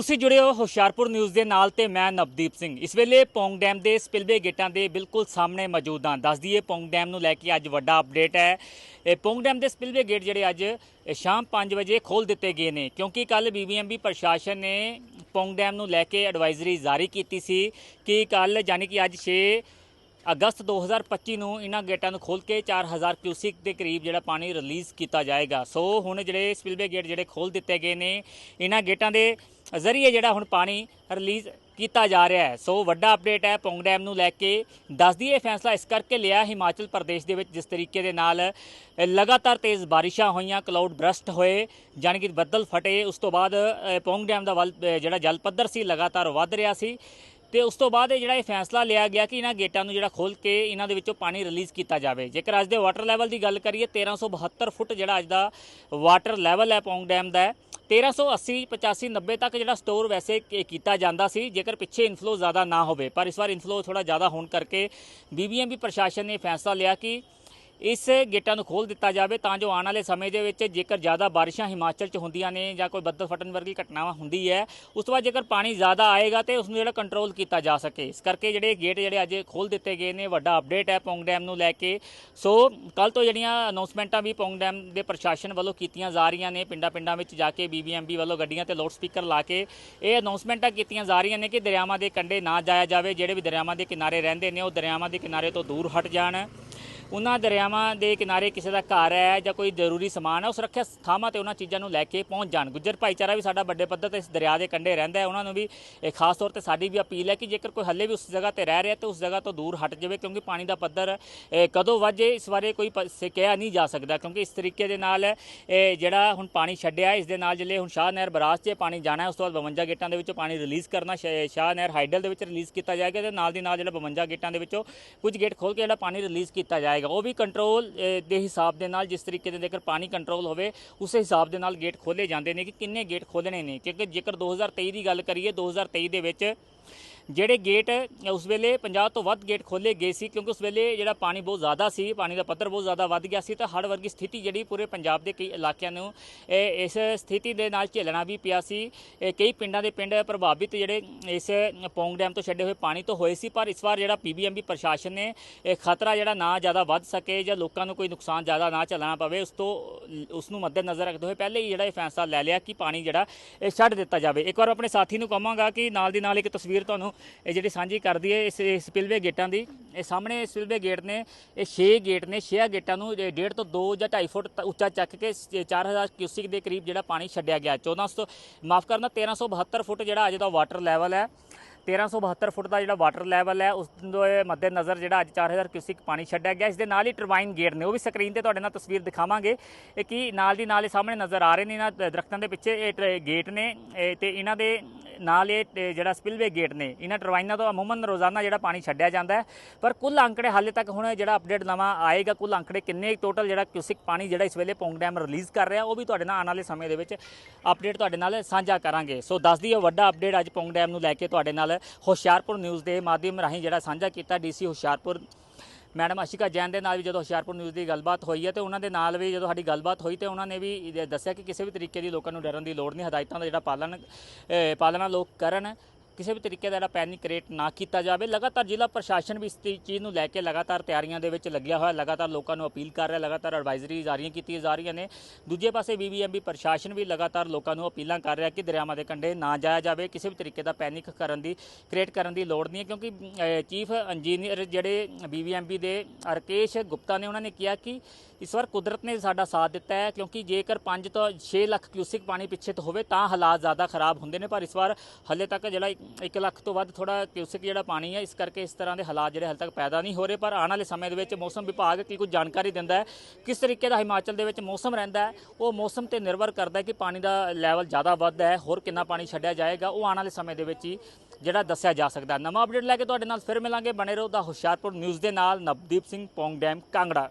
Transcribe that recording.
ਤੁਸੀਂ ਜੁੜੇ ਹੋ ਹੁਸ਼ਿਆਰਪੁਰ ਨਿਊਜ਼ ਦੇ ਨਾਲ ਤੇ ਮੈਂ ਨਵਦੀਪ ਸਿੰਘ। ਇਸ ਵੇਲੇ ਪੌਂਗ ਡੈਮ ਦੇ ਸਪਿਲਵੇ ਗੇਟਾਂ ਦੇ ਬਿਲਕੁਲ ਸਾਹਮਣੇ ਮੌਜੂਦ ਹਾਂ। ਦੱਸ ਦਈਏ, ਪੌਂਗ ਡੈਮ ਨੂੰ ਲੈ ਕੇ ਅੱਜ ਵੱਡਾ ਅਪਡੇਟ ਹੈ। ਇਹ ਪੌਂਗ ਡੈਮ ਦੇ ਸਪਿਲਵੇ ਗੇਟ ਜਿਹੜੇ ਅੱਜ ਸ਼ਾਮ 5 ਵਜੇ ਖੋਲ ਦਿੱਤੇ ਗਏ ਨੇ। ਕਿਉਂਕਿ ਕੱਲ ਬੀਬੀਐਮਬੀ ਪ੍ਰਸ਼ਾਸਨ ਨੇ ਪੌਂਗ ਡੈਮ ਨੂੰ ਲੈ ਕੇ ਐਡਵਾਈਜ਼ਰੀ ਜਾਰੀ ਕੀਤੀ ਸੀ ਕਿ ਕੱਲ ਯਾਨੀ ਕਿ ਅੱਜ 6 ਅਗਸਤ 2025 ਨੂੰ ਇਹਨਾਂ ਗੇਟਾਂ ਨੂੰ ਖੋਲ ਕੇ 4000 ਕਿਊਸਿਕ ਦੇ ਕਰੀਬ ਜਿਹੜਾ ਪਾਣੀ ਰਿਲੀਜ਼ ਕੀਤਾ ਜਾਏਗਾ। ਸੋ ਹੁਣ ਜਿਹੜੇ ਸਪਿਲਵੇ ਗੇਟ ਜਿਹੜੇ ਖੋਲ ਦਿੱਤੇ ਗਏ ਨੇ ਇਹਨਾਂ ਗੇਟਾਂ ਦੇ ਜ਼ਰੀਏ ਜਿਹੜਾ ਹੁਣ ਪਾਣੀ ਰਿਲੀਜ਼ ਕੀਤਾ ਜਾ ਰਿਹਾ ਹੈ। ਸੋ ਵੱਡਾ ਅਪਡੇਟ ਹੈ ਪੌਂਗ ਡੈਮ ਨੂੰ ਲੈ ਕੇ। ਦੱਸ ਦਈਏ ਇਹ ਫੈਸਲਾ ਇਸ ਕਰਕੇ ਲਿਆ ਹਿਮਾਚਲ ਪ੍ਰਦੇਸ਼ ਦੇ ਵਿੱਚ ਜਿਸ ਤਰੀਕੇ ਦੇ ਨਾਲ ਲਗਾਤਾਰ ਤੇਜ਼ ਬਾਰਿਸ਼ਾਂ ਹੋਈਆਂ ਕਲਾਉਡ ਬਰਸਟ ਹੋਏ ਜਾਣੀ ਕਿ ਬੱਦਲ ਫਟੇ। ਉਸ ਤੋਂ ਬਾਅਦ ਅ, ਪੌਂਗ ਡੈਮ ਦਾ ਵੱਲ ਜਿਹੜਾ ਜਲ ਪੱਧਰ ਸੀ ਲਗਾਤਾਰ ਵੱਧ ਰਿਹਾ ਸੀ। ਤੇ ਉਸ ਤੋਂ ਬਾਅਦ ਇਹ ਜਿਹੜਾ ਇਹ ਫੈਸਲਾ ਲਿਆ ਗਿਆ ਕਿ ਇਹਨਾਂ ਗੇਟਾਂ ਨੂੰ ਜਿਹੜਾ ਖੋਲ ਕੇ ਇਹਨਾਂ ਦੇ ਵਿੱਚੋਂ ਪਾਣੀ ਰਿਲੀਜ਼ ਕੀਤਾ ਜਾਵੇ। ਜੇਕਰ ਅੱਜ ਦੇ ਵਾਟਰ ਲੈਵਲ ਦੀ ਗੱਲ ਕਰੀਏ 1372 ਫੁੱਟ ਜਿਹੜਾ ਅੱਜ ਦਾ ਵਾਟਰ ਲੈਵਲ ਹੈ ਪੌਂਗ ਡੈਮ ਦਾ ਹੈ। 1380 85 90 ਤੱਕ ਜਿਹੜਾ ਸਟੋਰ ਵੈਸੇ ਕੀਤਾ ਜਾਂਦਾ ਸੀ, ਜੇਕਰ ਪਿੱਛੇ ਇਨਫਲੋ ਜ਼ਿਆਦਾ ਨਾ ਹੋਵੇ। ਪਰ ਇਸ ਵਾਰ ਇਨਫਲੋ ਥੋੜਾ ਜ਼ਿਆਦਾ ਹੋਣ ਕਰਕੇ ਬੀਬੀਐਮਬੀ ਪ੍ਰਸ਼ਾਸਨ ਨੇ ਫੈਸਲਾ ਲਿਆ ਕਿ ਇਸ ਗੇਟਾਂ ਨੂੰ ਖੋਲ ਦਿੱਤਾ ਜਾਵੇ ਤਾਂ ਜੋ ਆਉਣ ਵਾਲੇ ਸਮੇਂ ਦੇ ਵਿੱਚ ਜੇਕਰ ਜ਼ਿਆਦਾ ਬਾਰਿਸ਼ਾਂ ਹਿਮਾਚਲ 'ਚ ਹੁੰਦੀਆਂ ਨੇ ਜਾਂ ਕੋਈ ਬੱਦਲ ਫਟਣ ਵਰਗੀ ਘਟਨਾਵਾਂ ਹੁੰਦੀ ਹੈ, ਉਸ ਤੋਂ ਬਾਅਦ ਜੇਕਰ ਪਾਣੀ ਜ਼ਿਆਦਾ ਆਏਗਾ ਤੇ ਉਸ ਨੂੰ ਜਿਹੜਾ ਕੰਟਰੋਲ ਕੀਤਾ ਜਾ ਸਕੇ। ਇਸ ਕਰਕੇ ਜਿਹੜੇ ਗੇਟ ਜਿਹੜੇ ਅੱਜ ਖੋਲ ਦਿੱਤੇ ਗਏ ਨੇ, ਵੱਡਾ ਅਪਡੇਟ ਹੈ ਪੌਂਗ ਡੈਮ ਨੂੰ ਲੈ ਕੇ। ਸੋ ਕੱਲ ਤੋਂ ਜਿਹੜੀਆਂ ਅਨਾਉਂਸਮੈਂਟਾਂ ਵੀ ਪੌਂਗ ਡੈਮ ਦੇ ਪ੍ਰਸ਼ਾਸਨ ਵੱਲੋਂ ਕੀਤੀਆਂ ਜਾ ਰਹੀਆਂ ਨੇ, ਪਿੰਡਾਂ ਪਿੰਡਾਂ ਵਿੱਚ ਜਾ ਕੇ ਬੀਬੀਐਮਬੀ ਵੱਲੋਂ ਗੱਡੀਆਂ ਤੇ ਲਾਊਡ ਸਪੀਕਰ ਲਾ ਕੇ ਇਹ ਅਨਾਉਂਸਮੈਂਟਾਂ ਕੀਤੀਆਂ ਜਾ ਰਹੀਆਂ ਨੇ ਕਿ ਦਰਿਆਵਾਂ ਦੇ ਕੰਢੇ ਨਾ ਜਾਇਆ ਜਾਵੇ। ਜਿਹੜੇ ਵੀ ਦਰਿਆਵਾਂ ਦੇ ਕਿਨਾਰੇ ਰਹਿੰਦੇ ਨੇ, ਉਹ ਦਰਿਆਵਾਂ ਦੇ ਕਿਨਾਰੇ ਤੋਂ ਦੂਰ ਹਟ ਜਾਣ। ਉਹਨਾਂ ਦਰਿਆਵਾਂ ਦੇ ਕਿਨਾਰੇ ਕਿਸੇ ਦਾ ਘਰ ਹੈ ਜਾਂ ਕੋਈ ਜ਼ਰੂਰੀ ਸਮਾਨ ਹੈ, ਉਹ ਸੁਰੱਖਿਅਤ ਥਾਵਾਂ ਤੇ ਉਹਨਾਂ ਚੀਜ਼ਾਂ ਨੂੰ ਲੈ ਕੇ ਪਹੁੰਚ ਜਾਣ। ਗੁੱਜਰ ਭਾਈਚਾਰਾ ਵੀ ਸਾਡਾ ਵੱਡੇ ਪੱਧਰ ਤੇ ਇਸ ਦਰਿਆ ਦੇ ਕੰਢੇ ਰਹਿੰਦਾ ਹੈ। ਉਹਨਾਂ ਨੂੰ ਵੀ ਖਾਸ ਤੌਰ ਤੇ ਸਾਡੀ ਵੀ ਅਪੀਲ ਹੈ ਕਿ ਜੇਕਰ ਕੋਈ ਹੱਲੇ ਵੀ ਉਸ ਜਗ੍ਹਾ ਤੇ ਰਹਿ ਰਿਹਾ ਤੇ ਉਸ ਜਗ੍ਹਾ ਤੋਂ ਦੂਰ ਹਟ ਜਾਵੇ, ਕਿਉਂਕਿ ਪਾਣੀ ਦਾ ਪੱਧਰ ਕਦੋਂ ਵੱਜੇ ਇਸ ਬਾਰੇ ਕੋਈ ਪ- ਸੇ ਕਿਹਾ ਨਹੀਂ ਜਾ ਸਕਦਾ, ਕਿਉਂਕਿ ਇਸ ਤਰੀਕੇ ਦੇ ਨਾਲ ਜਿਹੜਾ ਹੁਣ ਪਾਣੀ ਛੱਡਿਆ, ਇਸ ਦੇ ਨਾਲ ਜਿਹੜੇ ਹੁਣ ਸ਼ਾਹ ਨਹਿਰ ਬਰਾਜ 'ਚ ਪਾਣੀ ਜਾਣਾ ਹੈ, ਉਸ ਤੋਂ ਬਾਅਦ 52 ਗੇਟਾਂ ਦੇ ਵਿੱਚੋਂ ਪਾਣੀ ਰਿਲੀਜ਼ ਕਰਨਾ, ਸ਼ਾ- ਸ਼ਾਹ ਨਹਿਰ ਹਾਈਡਲ ਦੇ ਵਿੱਚ ਰਿਲੀਜ਼ ਕੀਤਾ ਜਾਏਗਾ ਤੇ ਨਾਲ ਦੀ ਨਾਲ ਜਿਹੜਾ 52 ਗੇਟਾਂ ਦੇ ਵਿੱਚੋਂ ਕੁਝ ਗੇਟ ਖੋਲ ਕੇ ਜਿਹੜਾ ਪਾਣੀ ਰਿਲੀਜ਼ ਕੀਤਾ ਜਾਏਗਾ। ਉਹ ਵੀ ਕੰਟਰੋਲ ਦੇ ਹਿਸਾਬ ਦੇ ਨਾਲ ਜਿਸ ਤਰੀਕੇ ਦੇ ਜੇਕਰ ਪਾਣੀ ਕੰਟਰੋਲ ਹੋਵੇ, ਉਸੇ ਹਿਸਾਬ ਦੇ ਨਾਲ ਗੇਟ ਖੋਲੇ ਜਾਂਦੇ ਨੇ ਕਿ ਕਿੰਨੇ ਗੇਟ ਖੋਲਣੇ ਨੇ। ਕਿਉਂਕਿ ਜੇਕਰ 2023 ਦੀ ਗੱਲ ਕਰੀਏ 2023 ਦੇ ਵਿੱਚ ਜਿਹੜੇ ਗੇਟ ਉਸ ਵੇਲੇ 50 ਤੋਂ ਵੱਧ ਗੇਟ ਖੋਲੇ ਗਏ ਸੀ, ਕਿਉਂਕਿ ਉਸ ਵੇਲੇ ਜਿਹੜਾ ਪਾਣੀ ਬਹੁਤ ਜ਼ਿਆਦਾ ਸੀ, ਪਾਣੀ ਦਾ ਪੱਧਰ ਬਹੁਤ ਜ਼ਿਆਦਾ ਵੱਧ ਗਿਆ ਸੀ, ਤਾਂ ਹੜ੍ਹ ਵਰਗੀ ਸਥਿਤੀ ਜਿਹੜੀ ਪੂਰੇ ਪੰਜਾਬ ਦੇ ਕਈ ਇਲਾਕਿਆਂ ਨੂੰ, ਇਹ ਇਸ ਸਥਿਤੀ ਦੇ ਨਾਲ ਝੇਲਣਾ ਵੀ ਪਿਆ ਸੀ। ਕਈ ਪਿੰਡਾਂ ਦੇ ਪਿੰਡ ਪ੍ਰਭਾਵਿਤ ਜਿਹੜੇ ਇਸ ਪੌਂਗ ਡੈਮ ਤੋਂ ਛੱਡੇ ਹੋਏ ਪਾਣੀ ਤੋਂ ਹੋਏ ਸੀ, ਪਰ ਇਸ ਵਾਰ ਜਿਹੜਾ ਪੀਬੀਐਮਬੀ ਪ੍ਰਸ਼ਾਸਨ ਨੇ, ਇਹ ਖਤਰਾ ਜਿਹੜਾ ਨਾ ਜ਼ਿਆਦਾ ਵੱਧ ਸਕੇ ਜਾਂ ਲੋਕਾਂ ਨੂੰ ਕੋਈ ਨੁਕਸਾਨ ਜ਼ਿਆਦਾ ਨਾ ਝੱਲਣਾ ਪਵੇ, ਉਸ ਤੋਂ, ਉਸ ਨੂੰ ਮੱਦੇਨਜ਼ਰ ਰੱਖਦੇ ਹੋਏ ਪਹਿਲੇ ਹੀ ਜਿਹੜਾ ਇਹ ਫੈਸਲਾ ਲੈ ਲਿਆ ਕਿ ਪਾਣੀ ਜਿਹੜਾ, ਇਹ ਛੱਡ ਦਿੱਤਾ ਜਾਵੇ। ਇੱਕ ਵਾਰ ਆਪਣੇ ਸਾਥੀ ਨੂੰ ਕਹਾਂਗਾ ਕਿ ਨਾਲ ਦੀ ਨਾਲ ਇੱਕ ਤਸਵੀਰ ਤੁਹਾਨੂੰ ਇਹ ਜਿਹੜੀ ਸਾਂਝੀ ਕਰਦੀ ਹੈ, ਇਸ ਸਪਿਲਵੇ ਗੇਟਾਂ ਦੀ, ਇਹ ਸਾਹਮਣੇ ਸਪਿਲਵੇ ਗੇਟ ਨੇ, ਇਹ 6 ਗੇਟ ਨੇ 6 ਗੇਟਾਂ ਨੂੰ 1.5 ਤੋਂ 2 ਜਾਂ 2.5 ਫੁੱਟ ਉੱਚਾ ਚੱਕ ਕੇ 4000 ਕਿਊਸਿਕ ਦੇ ਕਰੀਬ ਜਿਹੜਾ ਪਾਣੀ ਛੱਡਿਆ ਗਿਆ। 1400 ਮਾਫ ਕਰਨਾ 1372 ਫੁੱਟ ਜਿਹੜਾ ਅੱਜ ਦਾ ਵਾਟਰ ਲੈਵਲ ਹੈ। 1372 ਫੁੱਟ ਦਾ ਜਿਹੜਾ ਵਾਟਰ ਲੈਵਲ ਹੈ, ਉਸ ਦੇ ਮੱਦੇ ਨਜ਼ਰ ਜਿਹੜਾ ਅੱਜ 4000 ਕਿਊਸਿਕ ਪਾਣੀ ਛੱਡਿਆ ਗਿਆ। ਇਸ ਦੇ ਨਾਲ ਹੀ ਟਰਬਾਈਨ ਗੇਟ ਨੇ, ਉਹ ਵੀ ਸਕਰੀਨ ਤੇ ਤੁਹਾਡੇ ਨਾਲ ਤਸਵੀਰ ਦਿਖਾਵਾਂਗੇ। ਇਹ ਕੀ ਨਾਲ ਦੀ ਨਾਲ ਇਹ ਸਾਹਮਣੇ ਨਜ਼ਰ ਆ ਰਹੇ ਨੇ ਇਹਨਾਂ ਦਰਖਤਾਂ ਦੇ ਪਿੱਛੇ, ਇਹ ਟ- ਗੇਟ ਨੇ, ਇਹ ਤੇ ਇਹਨਾਂ ਦੇ ਨਾਲ ਇਹ ਤੇ ਜਿਹੜਾ ਸਪਿਲਵੇ ਗੇਟ ਨੇ, ਇਹਨਾਂ ਟਰਬਾਈਨਾਂ ਤੋਂ ਅਮੂਮਨ ਰੋਜ਼ਾਨਾ ਜਿਹੜਾ ਪਾਣੀ ਛੱਡਿਆ ਜਾਂਦਾ ਹੈ। ਪਰ ਕੁੱਲ ਅੰਕੜੇ ਹਾਲੇ ਤੱਕ ਹੁਣ ਜਿਹੜਾ ਅਪਡੇਟ ਨਵਾਂ ਆਏਗਾ, ਕੁੱਲ ਅੰਕੜੇ ਕਿੰਨੇ ਟੋਟਲ ਜਿਹੜਾ ਕਿਊਸਿਕ ਪਾਣੀ ਜਿਹੜਾ ਇਸ ਵੇਲੇ ਪੌਂਗ ਡੈਮ ਰਿਲੀਜ਼ ਕਰ ਰਿਹਾ, ਉਹ ਵੀ ਤੁਹਾਡੇ ਨਾਲ ਆਉਣ ਵਾਲੇ ਸਮੇਂ ਦੇ ਵਿੱਚ ਅਪਡੇਟ ਤੁਹਾਡੇ ਨਾਲ ਸਾਂਝਾ ਕਰਾਂਗੇ। ਸੋ ਦੱਸ ਦਈਏ, ਵੱਡਾ ਅਪਡੇਟ ਅੱਜ ਪੌਂਗ ਡੈਮ ਨੂੰ ਲੈ ਕੇ ਤੁਹਾਡੇ ਨਾਲ ਹੁਸ਼ਿਆਰਪੁਰ ਨਿਊਜ਼ ਦੇ ਮਾਧਿਅਮ ਰਾਹੀਂ ਜਿਹੜਾ ਸਾਂਝਾ ਕੀਤਾ ਡੀਸੀ ਹੁਸ਼ਿਆਰਪੁਰ ਮੈਡਮ ਅਸ਼ਿਕਾ ਜੈਨ ਦੇ ਨਾਲ ਵੀ ਜਦੋਂ ਹੁਸ਼ਿਆਰਪੁਰ ਨਿਊਜ਼ ਦੀ ਗੱਲਬਾਤ ਹੋਈ ਹੈ ਤੇ ਉਹਨਾਂ ਦੇ ਨਾਲ ਵੀ ਜਦੋਂ ਸਾਡੀ ਗੱਲਬਾਤ ਹੋਈ ਤੇ ਉਹਨਾਂ ਨੇ ਵੀ ਦੱਸਿਆ ਕਿ ਕਿਸੇ ਵੀ ਤਰੀਕੇ ਦੀ ਲੋਕਾਂ ਨੂੰ ਡਰਨ ਦੀ ਲੋੜ ਨਹੀਂ, ਹਦਾਇਤਾਂ ਦਾ ਜਿਹੜਾ ਪਾਲਣ ਪਾਲਣਾ ਲੋਕ ਕਰਨ ਕਿਸੇ ਵੀ ਤਰੀਕੇ ਦਾ ਜਿਹੜਾ ਪੈਨਿਕ ਕ੍ਰੀਏਟ ਨਾ ਕੀਤਾ ਜਾਵੇ। ਲਗਾਤਾਰ ਜ਼ਿਲ੍ਹਾ ਪ੍ਰਸ਼ਾਸਨ ਵੀ ਇਸ ਚੀਜ਼ ਨੂੰ ਲੈ ਕੇ ਲਗਾਤਾਰ ਤਿਆਰੀਆਂ ਦੇ ਵਿੱਚ ਲੱਗਿਆ ਹੋਇਆ। ਲਗਾਤਾਰ ਲੋਕਾਂ ਨੂੰ ਅਪੀਲ ਕਰ ਰਿਹਾ, ਲਗਾਤਾਰ ਐਡਵਾਈਜ਼ਰੀ ਜਾਰੀਆਂ ਕੀਤੀਆਂ ਜਾ ਰਹੀਆਂ ਨੇ। ਦੂਜੇ ਪਾਸੇ ਬੀਬੀਐਮਬੀ ਪ੍ਰਸ਼ਾਸਨ ਵੀ ਲਗਾਤਾਰ ਲੋਕਾਂ ਨੂੰ ਅਪੀਲਾਂ ਕਰ ਰਿਹਾ ਕਿ ਦਰਿਆਵਾਂ ਦੇ ਕੰਢੇ ਨਾ ਜਾਇਆ ਜਾਵੇ। ਕਿਸੇ ਵੀ ਤਰੀਕੇ ਦਾ ਪੈਨਿਕ ਕਰਨ ਦੀ, ਕ੍ਰੀਏਟ ਕਰਨ ਦੀ ਲੋੜ ਨਹੀਂ ਹੈ ਕਿਉਂਕਿ ਚੀਫ ਇੰਜੀਨੀਅਰ ਜਿਹੜੇ ਬੀਬੀਐਮਬੀ ਦੇ ਰਕੇਸ਼ ਗੁਪਤਾ ਨੇ, ਉਹਨਾਂ ਨੇ ਕਿਹਾ ਕਿ ਇਸ ਵਾਰ ਕੁਦਰਤ ਨੇ ਸਾਡਾ ਸਾਥ ਦਿੱਤਾ ਹੈ ਕਿਉਂਕਿ ਜੇਕਰ 5 ਤੋਂ 6 ਲੱਖ ਕਿਊਸਿਕ ਪਾਣੀ ਪਿੱਛੇ ਤੋਂ ਹੋਵੇ ਤਾਂ ਹਾਲਾਤ ਜ਼ਿਆਦਾ ਖਰਾਬ ਹੁੰਦੇ ਨੇ। ਪਰ ਇਸ ਵਾਰ ਹੱਲੇ ਤੱਕ ਜਿਹੜਾ 1 ਲੱਖ ਤੋਂ ਵੱਧ ਥੋੜਾ ਕਿਊਸਿਕ ਜਿਹੜਾ ਪਾਣੀ ਹੈ, ਇਸ ਕਰਕੇ ਇਸ ਤਰ੍ਹਾਂ ਦੇ ਹਾਲਾਤ ਜਿਹੜੇ ਹੱਲੇ ਤੱਕ ਪੈਦਾ ਨਹੀਂ ਹੋ ਰਹੇ, ਪਰ ਆਉਣ ਵਾਲੇ ਸਮੇਂ ਦੇ ਵਿੱਚ ਮੌਸਮ ਵਿਭਾਗ ਕੀ ਕੁਝ ਜਾਣਕਾਰੀ ਦਿੰਦਾ ਹੈ? ਕਿਸ ਤਰੀਕੇ ਦਾ ਹਿਮਾਚਲ ਦੇ ਵਿੱਚ ਮੌਸਮ ਰਹਿੰਦਾ ਹੈ? ਉਹ ਮੌਸਮ ਤੇ ਨਿਰਭਰ ਕਰਦਾ ਹੈ ਕਿ ਪਾਣੀ ਦਾ ਲੈਵਲ ਜ਼ਿਆਦਾ ਵੱਧਦਾ ਹੈ, ਹੋਰ ਕਿੰਨਾ ਪਾਣੀ ਛੱਡਿਆ ਜਾਏਗਾ? ਉਹ ਆਉਣ ਵਾਲੇ ਸਮੇਂ ਦੇ ਵਿੱਚ ਹੀ ਜਿਹੜਾ ਦੱਸਿਆ ਜਾ ਸਕਦਾ ਨਵਾਂ ਅਪਡੇਟ ਲੈ ਕੇ ਤੁਹਾਡੇ ਨਾਲ ਫਿਰ ਮਿਲਾਂਗੇ। ਬਣੇ ਰਹੋ ਦਾ ਹੁਸ਼ਿਆਰਪੁਰ ਨਿਊਜ਼ ਦੇ ਨਾਲ। ਨਵਦੀਪ ਸਿੰਘ, ਪੌਂਗ ਡੈਮ ਕਾਂਗੜਾ।